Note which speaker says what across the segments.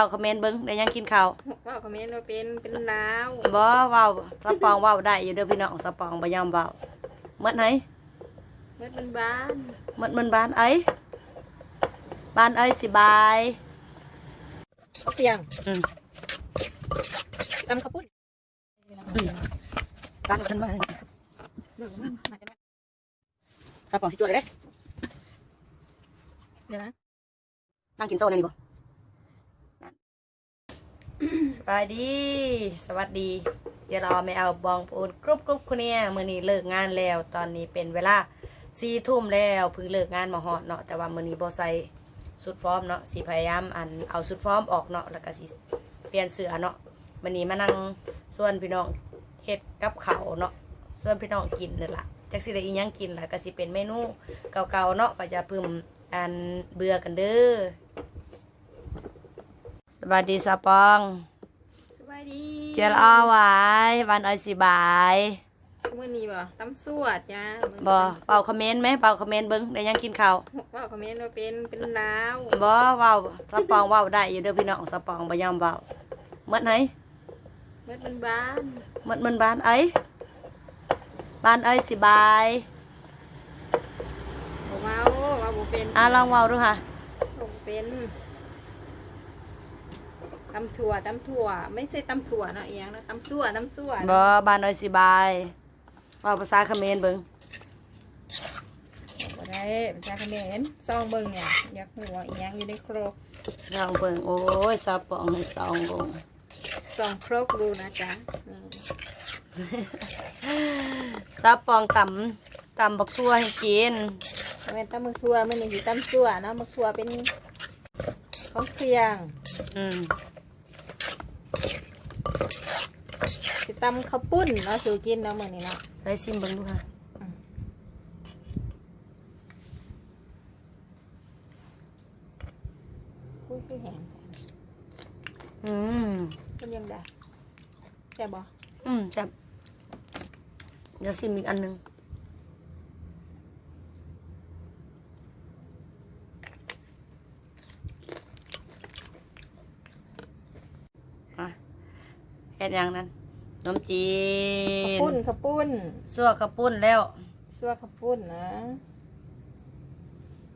Speaker 1: ว้าคอมเมนต์เบิ่งได้ยังกินข้าว
Speaker 2: ว่าคอมเมนต์ว่าเป็นเป็นลาว
Speaker 1: บ่เว้าสปองเว้าได้อยู่เด้อพี่น้องสปองบ่ยอมเว้าเมื่อไหน
Speaker 2: เมื่อเป็นบ้าน
Speaker 1: เมื่อมันบ้านเอ้ยบ้านเอ้ยสิบาย
Speaker 2: เขาเปียง
Speaker 1: อืม
Speaker 2: ตำข้าวปุ้น
Speaker 1: อืมตั้งขึ้นมา
Speaker 2: เดี๋ยวมันมาจะได้
Speaker 1: สปองสิตัวเลยเด้
Speaker 2: เดี๋ยวนะ
Speaker 1: นั่งกินโซ่นั่นนี่บ่นั่น สบายดี สวัสดีเดี๋ยวเราไม่เอาบองปูนกรุบกรุบคนเนี้ยมื้อนี้เลิกงานแล้ว ตอนนี้เป็นเวลาสี่ทุ่มแล้วเพิ่งเลิกงานมาฮอดเนาะแต่ว่ามื้อนี้บ่ใส่สุดฟอร์มเนาะสิพยายามอันเอาสุดฟอร์มออกเนาะแล้วก็สิเปลี่ยนเสื้อเนาะมื้อนี้มานั่งส่วนพี่น้องเฮ็ดกับเขาเนาะส่วนพี่น้องกินนั่ล่ะจักสิได้อียังกินล่ะก็สิเป็นเมนูเก่าๆเนาะก็จะเพิ่มอันเบื่อกันเด้อ สวัสดีสะปอง
Speaker 2: สบายดี
Speaker 1: เจลเอาไว้วันเอ้ยสิบาย
Speaker 2: เมื่อนี้บ่ตำสวดจ้า
Speaker 1: บ่เป่าคอมเมนต์ไหมเป่าคอมเมนต์เบิ่งได้ยังกินข้าว
Speaker 2: ว่าคอมเมนต์ว่าเป็นเป็นลาว
Speaker 1: บ่เว้าสปองเว้าได้อยู่เด้อพี่น้องสปองบ่ยอมเว้าเมื่อไหน
Speaker 2: เมื่อเป็นบ้าน
Speaker 1: เมื่อมันบ้านเอ้ยบ้านเอ้ยสิบาย
Speaker 2: บ่เว้าว่าบ่เป็น
Speaker 1: อะลองเว้าดูค่ะ
Speaker 2: บ่เป็น ตำถั่วตำถั่ว ไม่ใช่ตำถั่วเนาะเอียงนะตำสั่วตำสั่ว
Speaker 1: บ่บ้านเอ้ยสิบายเว้าภาษาเขมรเบิ่ง
Speaker 2: บ่ได้ภาษาเขมรซองเบิ่งเนี่ยอยากหัวเอียงอยู่ในโครก
Speaker 1: ลองเบิ่งโอ้ยสปองให้สองเบิ่ง
Speaker 2: ซองโครกดูนะจ๊ะอืม
Speaker 1: สปองตำตำบักทั่วให้กิน
Speaker 2: แม่นตำมึกถั่วมันนี่สิตำสั่วเนาะมึกถั่วเป็นของเคียง
Speaker 1: อืม
Speaker 2: สิตำข้าวปุ้นเนาะสู่กินเนาะมื้อนี้เนาะ
Speaker 1: ได้ซิมเบิ่งดูค่ะ
Speaker 2: อุ้ยคือแห้ง
Speaker 1: อืม
Speaker 2: เป็นยังไงแซ่บบ่
Speaker 1: อืมจับเดี๋ยวซิมอีกอันหนึ่งอะเฮ็ดอย่างนั้น นมจี
Speaker 2: ข้าวนปุ้นข้าวปุ้น
Speaker 1: ซั่วกระปุ้นแล้ว
Speaker 2: ซัวข้าวปุ้นนะ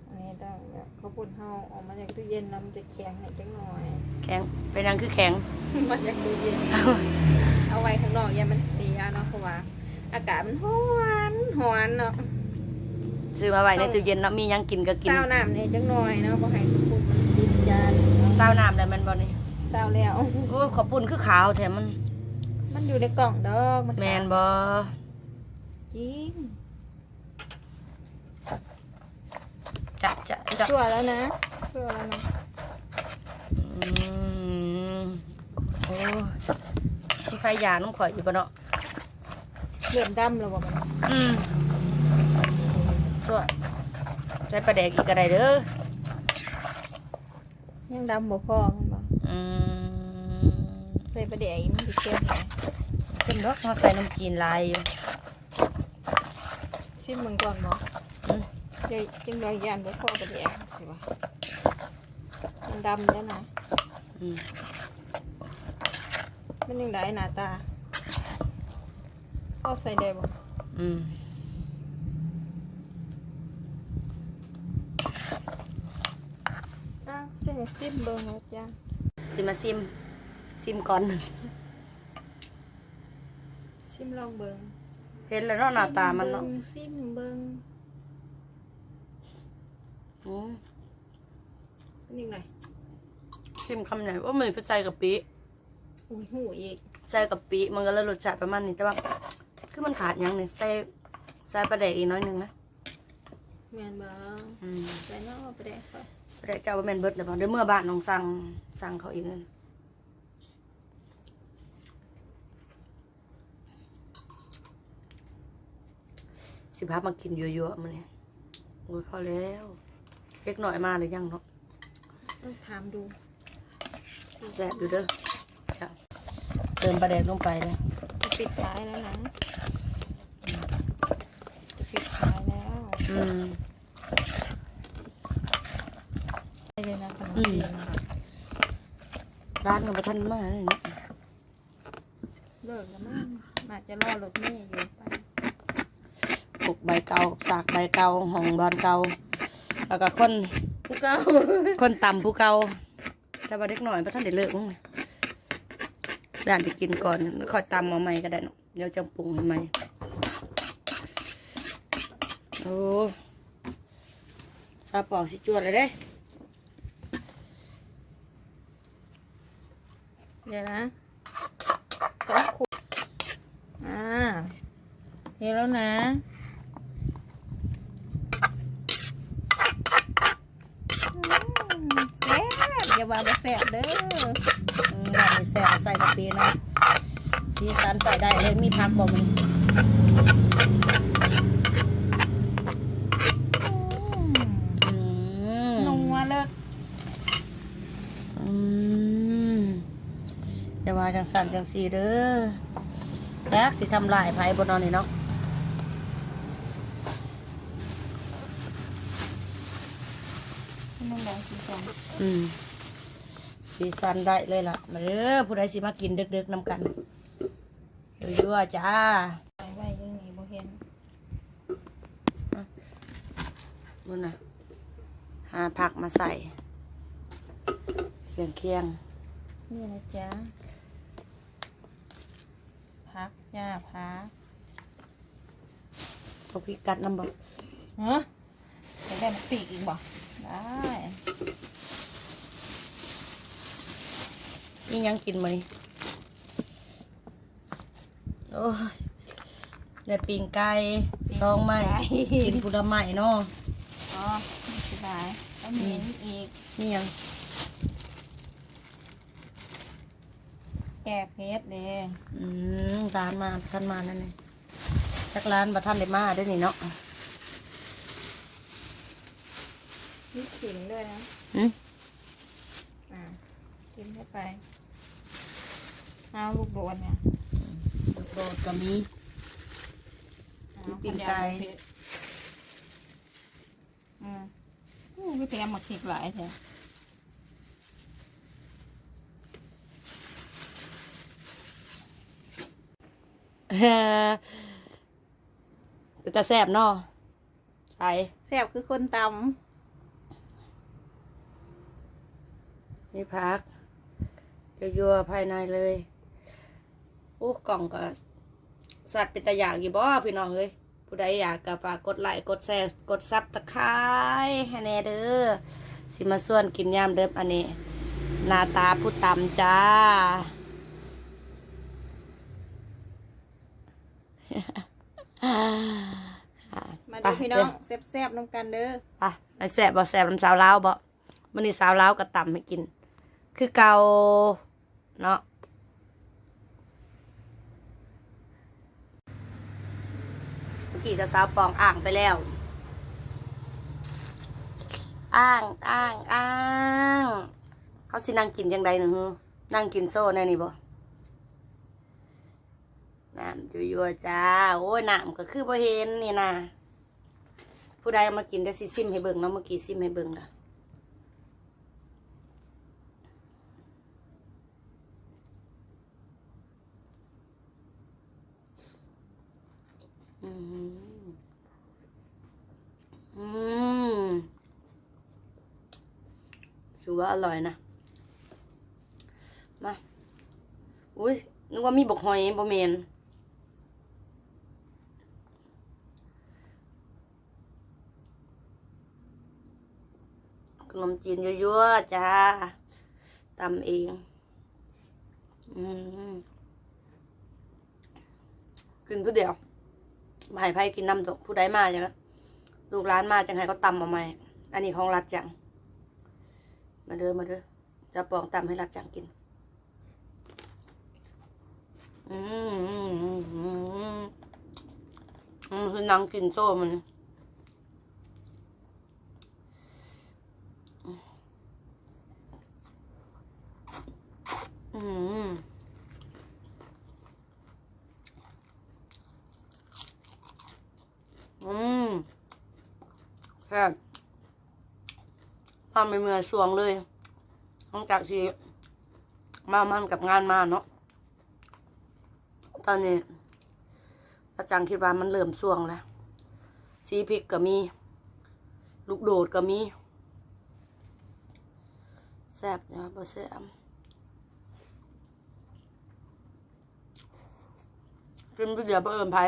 Speaker 2: อันนี้ต้องแบบข้าวปุ้นเฮาออกมาจากตู้เย็นแล้วมันจะแข็งนิดจังหน่อย
Speaker 1: แข็งเป็นหยังคือแข็ง
Speaker 2: มาจากตู้เย็น เอาไว้ข้างนอกอย่ามันเสียเนาะเพราะว่า อากาศมันร้อนร้อนเนาะ
Speaker 1: ซื้อมาไว้ในตู้เย็นเนาะมีหยังกินก็กิน
Speaker 2: เศร้าน้ำเนี่ยจังหน่อยเนาะบ่ให้ข้าวปุ้นมันดินยาน
Speaker 1: เศร้าน้ำได้มันบ่นี่
Speaker 2: เศร้าแล้ว
Speaker 1: โอ้ยขอปุ้นคือขาวแถมมัน
Speaker 2: มันอยู่ในกล่องดอกมัน
Speaker 1: แมนบ่
Speaker 2: จริง
Speaker 1: จะจะจะ
Speaker 2: ชั่วแล้วนะชั่วแล้วนะ
Speaker 1: อืมโอ้ยที่ใครยาน้ำข่อยอยู่บ่เนาะ
Speaker 2: เหลื่อมดำแล้วบ่มัน
Speaker 1: อืมตัวใส่ปลาแดกอีกก็ได้เด้อ
Speaker 2: ยังดำบ่พอมันบ่
Speaker 1: อืม
Speaker 2: ใส่ประเดี๋ยวอีกมันสิเค็มไง
Speaker 1: เป็นดอกมาใส่น้ำจีนลายอยู่
Speaker 2: ชิมมึงก่อนบ่
Speaker 1: อืม
Speaker 2: เดี๋ยวจึงรอยยานบ่พอประเดี๋ยวใช่ปะมันดำแล้วนะ
Speaker 1: อืม
Speaker 2: มันยังไงหน้าตาพอใส่ได้บ่
Speaker 1: อืม
Speaker 2: อ้าวใส่มาซิมเบิ่งแล้วจ้า
Speaker 1: สิมาซิมซิมก่อน
Speaker 2: ซิมลองเบิ่ง
Speaker 1: เห็นแล้วเนาะหน้าตามันเนาะ
Speaker 2: ซิมเบิ่ง
Speaker 1: อืม
Speaker 2: เป็นยังไง
Speaker 1: ซิมคำไหนว่ามันเป็นใส่กะปิ
Speaker 2: อุ้ยหูอีก
Speaker 1: ใส่กะปิมันก็เลยรสชาติประมาณนี้แต่ว่าคือมันขาดหยังเนี่ยใส่ใส่ปลาแดกอีกน้อยหนึงนะ
Speaker 2: แม่นบ่
Speaker 1: อืม
Speaker 2: ใส่เนาะประเดี๋ยวค่ะ
Speaker 1: ปลาแดกเจ้าว่าแม่นเบิดเลยบ่เดี๋ยวเมื่อบ้านน้องสั่งสั่งเขาอีกนั่น สิพามากินเยอะๆมันนี่โอ้ยพอแล้วเล็กหน่อยมาหรือยังเนาะ
Speaker 2: ต้องถามดู
Speaker 1: แซ่บอยู่เด้อจ้ะเติมปลาแดกลงไปเลย
Speaker 2: จะปิดท้ายแล้วนะจะปิดท้ายแล้ว
Speaker 1: อืม
Speaker 2: ได้เลยนะขนม
Speaker 1: อืม
Speaker 2: จีน
Speaker 1: ร้านกับท่านมาเลยเนาะ
Speaker 2: เลิกแล้วมั้งน่าจะรอรถเมย์อยู่ไป
Speaker 1: ปลูกใบเก่าสากใบเก่าห้องบอนเก่าแล้วก็คน
Speaker 2: ผู้เก่า
Speaker 1: คนต่ำผู้เก่าแต่ว่าเด็กหน่อยพระท่านได้เลิกมั้งเนี่ยด่านไปกินก่อนแล้วค่อยตำมาใหม่ก็ได้เนาะเดี๋ยวจะปรุงให้ใหม่โอ้ซาปองสิจวดเลยเด้
Speaker 2: เดี๋ยวนะต้องขุดอ่าเทแล้วนะอืมแซ่บอย่า ว่าบ่แซ่บเด้อ
Speaker 1: อืมด่านนี้แซ่บใส่กะปินะสีสันใส่ได้เลยมีพักบอกมัน
Speaker 2: อืม
Speaker 1: อืม
Speaker 2: นัวเลิศ
Speaker 1: อืมอย่าว่าจังสันจังสีเด้อแจ๊กสิทำลายไผ่บนนอนนี่เนาะ
Speaker 2: น้ำแดงสีส้ม
Speaker 1: อืม สีสันได้เลยล่ะ มาเด้อผู้ใดสิมากินดึกๆนำกันยั่วๆจ้า
Speaker 2: ใส่ไว้ยังนี้บ่เห็น
Speaker 1: บุญนะหาผักมาใส่เคียงเคียง
Speaker 2: นี่นะจ๊ะพักจ้าพัก
Speaker 1: ๆเอาพริกกัดน้ำบ่
Speaker 2: ฮะจะได้มาปีกอีกบ่ได้
Speaker 1: มีหยังกินไหมโอ้ยได้ปิงไก่ตองไม้กินผลไม้เนาะ
Speaker 2: อ๋อไม่สบายแล้วมีอันนี้อีก
Speaker 1: นี่หยัง
Speaker 2: แก้เพชรเด้
Speaker 1: อืมร้านมาท่านมานั่นนี่จักร้านบัท่านได้มาเด้วยนี่เนาะ
Speaker 2: มีขิงด้วยนะ
Speaker 1: อืม
Speaker 2: อ่ากินเข้า ไปเอาลูกโดนเนี่ย
Speaker 1: ลูกโดดก็มี
Speaker 2: เอา
Speaker 1: มีปิ้งไก่
Speaker 2: เพชรอืมอู้ไม่เตรียมมาขิกหลายแท้
Speaker 1: เฮ้อจะแซ่บเนาะใช่
Speaker 2: แซ่บคือคนต
Speaker 1: นี่พัก ยั่วๆภายในเลยโอ้กล่องก็สัตว์เป็นตะอยากอยู่บ่พี่น้องเอ้ยผู้ใดอยากก็ฝากกดไลค์กดแชร์กดซับตะไคร้ให้แน่เด้อสิมาส่วนกินยามเดิมอันนี้หน้าตาผู้ตำจ้าำ
Speaker 2: มาดูพี่น้องแซ่บๆน้ำกันเด้อ
Speaker 1: ไปไปแสบบ่แสบน้ำสาวลาวบ่มันนี่สาวลาวก็ตำให้กิน คือเกา เนาะเมื่อกี้จะสาวปองอ่างไปแล้วอ้างอ้างอ้างเขาสินั่งกินยังไงหนึ่งนั่งกินโซ่แน่นี่บ่น้ำยั่วๆจ้า โอ้ยน้ำก็คือบ่เห็นนี่นะผู้ใดมากินได้สิซิมให้เบิ่งเนาะเมื่อกี้ซิมให้เบิ่งนะ อืมอืมถือว่าอร่อยนะ มา อุ้ยนึกว่ามีบกหอยบ่เมนขนมจีนเยั่วๆจ้าตำเอง อืมกินผู้เดียว ไผ่ไผ่กินน้ำดกผู้ใดมาจังละลูกร้านมาจังไห้เขาตำมาใหม่อันนี้ของรัดจัง มาเด้อมาเด้อจะปองตำให้รัดจังกิน อืมอืมอืมอืมอืมคือนางกินโซ่มันอืม อืมแซ่บพาไม่เมื่อยสวงเลยหลังจากที่มามันกับงานมาเนาะ ตอนนี้อาจารย์คิดว่ามันเริ่มส่วงแล้วซีพริกก็มี ลูกโดดก็มี แซ่บนะบ่แซ่บกินไปเดี๋ยวเอิญไผ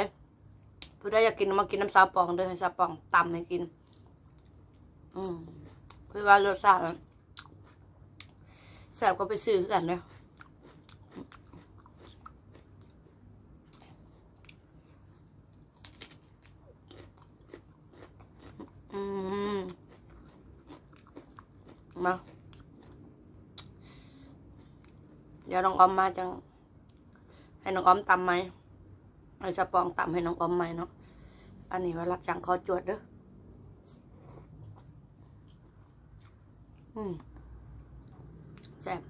Speaker 1: ผู้ใดอยากกินมากินน้ำซาปองเด้อให้ซาปองตำให้กิน อืมเพื่อว่ารสชาติแซ่บก็ไปซื้อกันเนาะอืมมา เดี๋ยวน้องออมมาจัง ให้น้องออมตำไหม ให้สปองต่ำให้น้องอมใหมเนาะ อันนี้ว่ารับจังคอจวดเด้อ อืมแซ่บ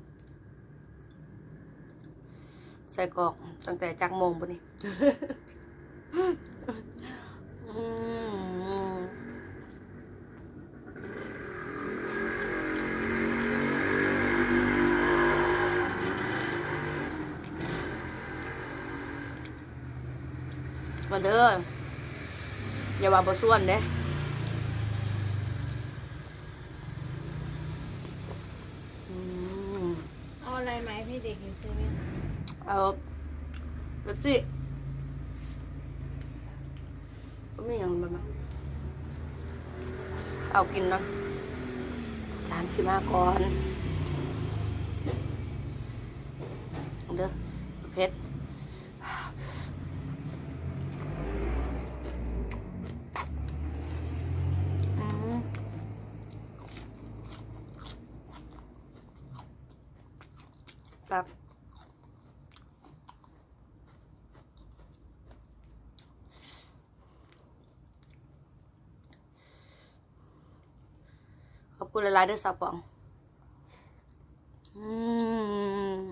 Speaker 1: ใส่กรอกตั้งแต่จักโมงปะนี่อืม มาเด้ออย่าว่าบ่ส่วนเด้อืม
Speaker 2: เอาอะไรไหมพี่เด็กอยู่เซเว่น
Speaker 1: เอาเบบซี่ก็ไม่ยังแบบนั้นเอากินนะร้านสิมาก่อนเด้อเพชรอืม ครับขอบคุณหลายๆด้วยสาวปอง อืม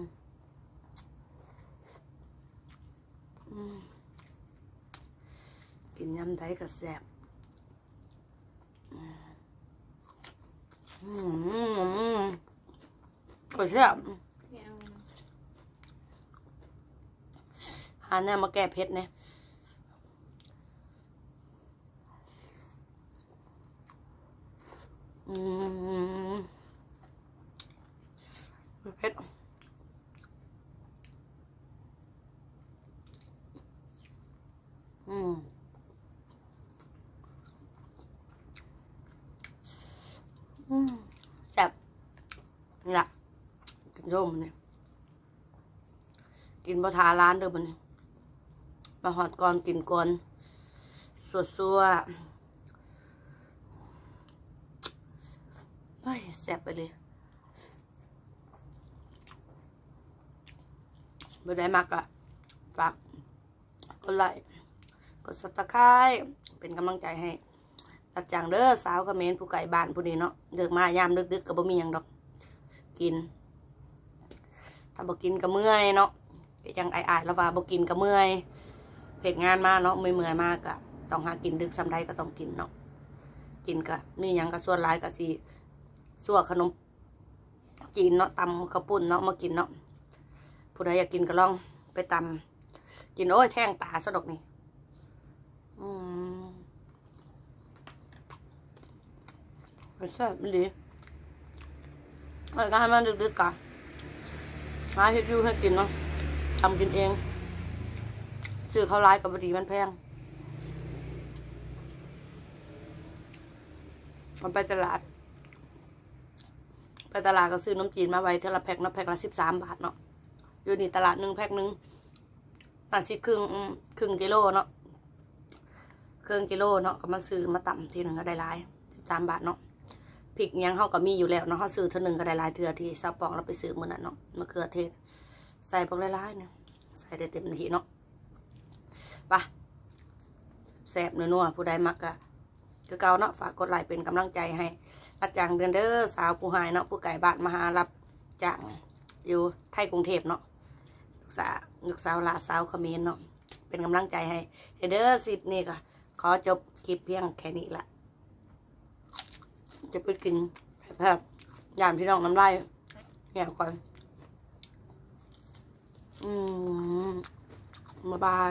Speaker 1: กินยำไทยกับแซ่บอืมอืมอืมก็แซ่บ
Speaker 2: ไม่เอานะ
Speaker 1: หาเนี่ยมาแก้เผ็ดเนี่ยอืมเผ็ดอืมอืมแซ่บนี่ละกินร่มเนี่ยกินบะทาร้านเด้อบันนี้ มาหอดก่อนกินก่อนสวดซัวเฮ้ยแซ่บไปเลยไม่ได้มากอะฝากกดไลค์กดซับสไครต์เป็นกำลังใจให้รัดจังเด้อสาวกระเมนผู้ไก่บ้านผู้นี้เนาะเดิกมายามดึกๆก็บ่มีหยังดอกกิน ถ้าบ่กินก็เมื่อยเนาะก็จังอายๆแล้วว่าบ่กินก็เมื่อย เพจงานมาเนาะเมื่อยเมื่อยมากอะต้องหากินดึกสำใดก็ต้องกินเนาะกินกะนี่ยังก็ส่วนหลายก็สิส่วนขนมจีนเนาะตำข้าวปุ้นเนาะมากินเนาะผู้ใดอยากกินก็ลองไปตำกินโอ้ยแท่งตาสะดกนี่อืมมันแซ่บมันดีเออก็ให้มันดึกๆก่อนหาเฮ็ดยูให้กินเนาะทำกินเอง ซื้อเขาร้ายกับบดีมันแพงมันไปตลาด ไปตลาดก็ซื้อน้ำจีนมาไว้เท่าละแพ็คนาะแพ็คละสิบสามบาทเนาะอยู่นี่ตลาดหนึ่งแพ็คหนึ่งน่าสิครึ่งครึ่งกิโลเนาะครึ่งกิโลเนาะก็มาซื้อมาต่ำทีหนึ่งก็ได้หลายสิบสามบาทเนาะพริกยังเขาก็มีอยู่แล้วเนาะเขาซื้อเท่านึงก็ได้หลายเทือที่ซาปองเราไปซื้อมือนั้นเนาะมะเขือเทศ ใส่พวกหลายๆเนี่ยใส่ได้เต็มที่เนาะ ปะแสบนัวๆผู้ใดมักกะคือเก่าเนาะฝากกดไลค์เป็นกำลังใจให้รัดจังเดือนเด้อสาวผู้หายเนาะผู้ไก่บ้านมหารับจ้างอยู่ไทยกรุงเทพเนาะลูกสาวลูกสาวลาสาวเขมรเนาะเป็นกำลังใจให้เด้อสิบนี่ก็ขอจบคลิปเพียงแค่นี้ละจะไปกินแบบยานพี่น้องน้ำลายเนี่ยก่อน อืมมาบาย